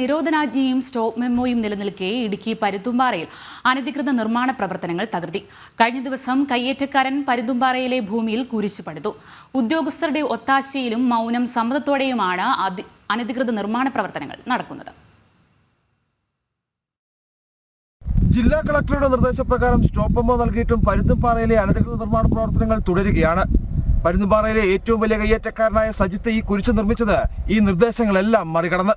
നിരോധനാജ്ഞയും stop മെമ്മോയും നിലനിൽക്കെ ഇടുക്കി പരുത്തുംപാറയിൽ അനധികൃത നിർമ്മാണ പ്രവർത്തനങ്ങൾ തകർത്തി. കഴിഞ്ഞ ദിവസം കയ്യേറ്റക്കാരൻ പരുത്തുംപാറയിലെ ഭൂമിയിൽ കുരിശു പടുത്തു ഉദ്യോഗസ്ഥരുടെ ഒത്താശയിലും മൗനം സമ്മതത്തോടെയുമാണ് അനധികൃത നിർമ്മാണ പ്രവർത്തനങ്ങൾ നടക്കുന്നത്. ജില്ലാ കളക്ടറുടെ നിർദ്ദേശപ്രകാരം സ്റ്റോപ്പ് മെമ്മോ നൽകിയിട്ടും പരുന്തുംപാറയിലെ അനധികൃത നിർമ്മാണ പ്രവർത്തനങ്ങൾ തുടരുകയാണ്. പരുന്തുംപാറയിലെ ഏറ്റവും വലിയ കയ്യേറ്റക്കാരനായ സജിത്ത് ഈ കുരിശ് നിർമ്മിച്ചത് ഈ നിർദ്ദേശങ്ങളെല്ലാം മറികടന്ന്.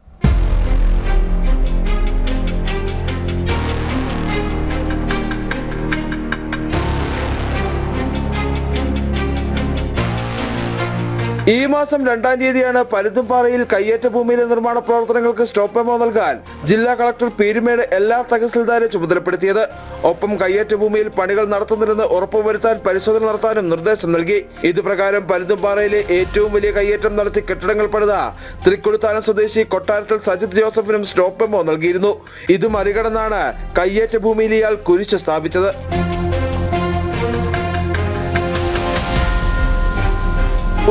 ഈ മാസം രണ്ടാം തീയതിയാണ് പരുത്തുംപാറയിൽ കയ്യേറ്റ ഭൂമിയിലെ നിർമ്മാണ പ്രവർത്തനങ്ങൾക്ക് സ്റ്റോപ്പ് മെമ്മോ നൽകാൻ ജില്ലാ കളക്ടർ പീരുമേട് എല്ലാ തഹസിൽദാരെ ചുമതലപ്പെടുത്തിയത്. ഒപ്പം കയ്യേറ്റ ഭൂമിയിൽ പണികൾ നടത്തുന്നില്ലെന്ന് ഉറപ്പുവരുത്താൻ പരിശോധന നടത്താനും നിർദ്ദേശം നൽകി. ഇതുപ്രകാരം പരുത്തുംപാറയിലെ ഏറ്റവും വലിയ കയ്യേറ്റം നടത്തി കെട്ടിടങ്ങൾ പണിത തൃക്കൊടുത്താനം സ്വദേശി കൊട്ടാരത്തിൽ സജിത് ജോസഫിനും സ്റ്റോപ്പ് മെമ്മോ നൽകിയിരുന്നു. ഇത് മറികടന്നാണ് കയ്യേറ്റ ഭൂമിയിൽ ഇയാൾ കുരിശ് സ്ഥാപിച്ചത്.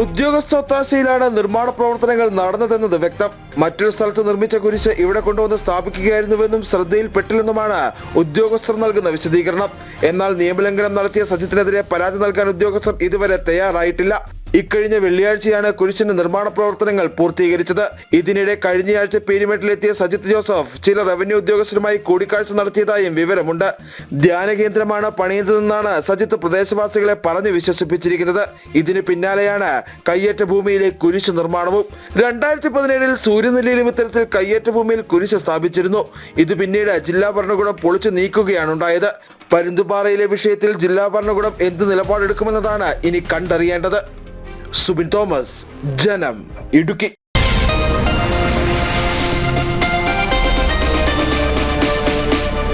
ഉദ്യോഗസ്ഥ ഒത്താശയിലാണ് നിർമ്മാണ പ്രവർത്തനങ്ങൾ നടന്നതെന്നത് വ്യക്തം. മറ്റൊരു സ്ഥലത്ത് നിർമ്മിച്ച കുരിശ് ഇവിടെ കൊണ്ടുവന്ന് സ്ഥാപിക്കുകയായിരുന്നുവെന്നും ശ്രദ്ധയിൽപ്പെട്ടില്ലെന്നുമാണ് ഉദ്യോഗസ്ഥർ നൽകുന്ന വിശദീകരണം. എന്നാൽ നിയമലംഘനം നടത്തിയ സജിത്തിനെതിരെ പരാതി നൽകാൻ ഉദ്യോഗസ്ഥർ ഇതുവരെ തയ്യാറായിട്ടില്ല. ഇക്കഴിഞ്ഞ വെള്ളിയാഴ്ചയാണ് കുരിശിന്റെ നിർമ്മാണ പ്രവർത്തനങ്ങൾ പൂർത്തീകരിച്ചത്. ഇതിനിടെ കഴിഞ്ഞയാഴ്ച പീരിമെട്ടിലെത്തിയ സജിത് ജോസഫ് ചില റവന്യൂ ഉദ്യോഗസ്ഥരുമായി കൂടിക്കാഴ്ച നടത്തിയതായും വിവരമുണ്ട്. ധ്യാന കേന്ദ്രമാണ് പണിയുന്നതെന്നാണ് സജിത്ത് പ്രദേശവാസികളെ പറഞ്ഞു വിശ്വസിപ്പിച്ചിരിക്കുന്നത്. ഇതിന് പിന്നാലെയാണ് കയ്യേറ്റ ഭൂമിയിലെ കുരിശ് നിർമ്മാണവും. രണ്ടായിരത്തി പതിനേഴിൽ സൂര്യനെല്ലിയിലും ഇത്തരത്തിൽ കയ്യേറ്റ ഭൂമിയിൽ കുരിശ് സ്ഥാപിച്ചിരുന്നു. ഇത് പിന്നീട് ജില്ലാ ഭരണകൂടം പൊളിച്ചു നീക്കുകയാണ് ഉണ്ടായത്. പരുന്തുപാറയിലെ വിഷയത്തിൽ ജില്ലാ ഭരണകൂടം എന്ത് നിലപാടെടുക്കുമെന്നതാണ് ഇനി കണ്ടറിയേണ്ടത്. സുബിൻ തോമസ് ജനം ഇടുക്കി.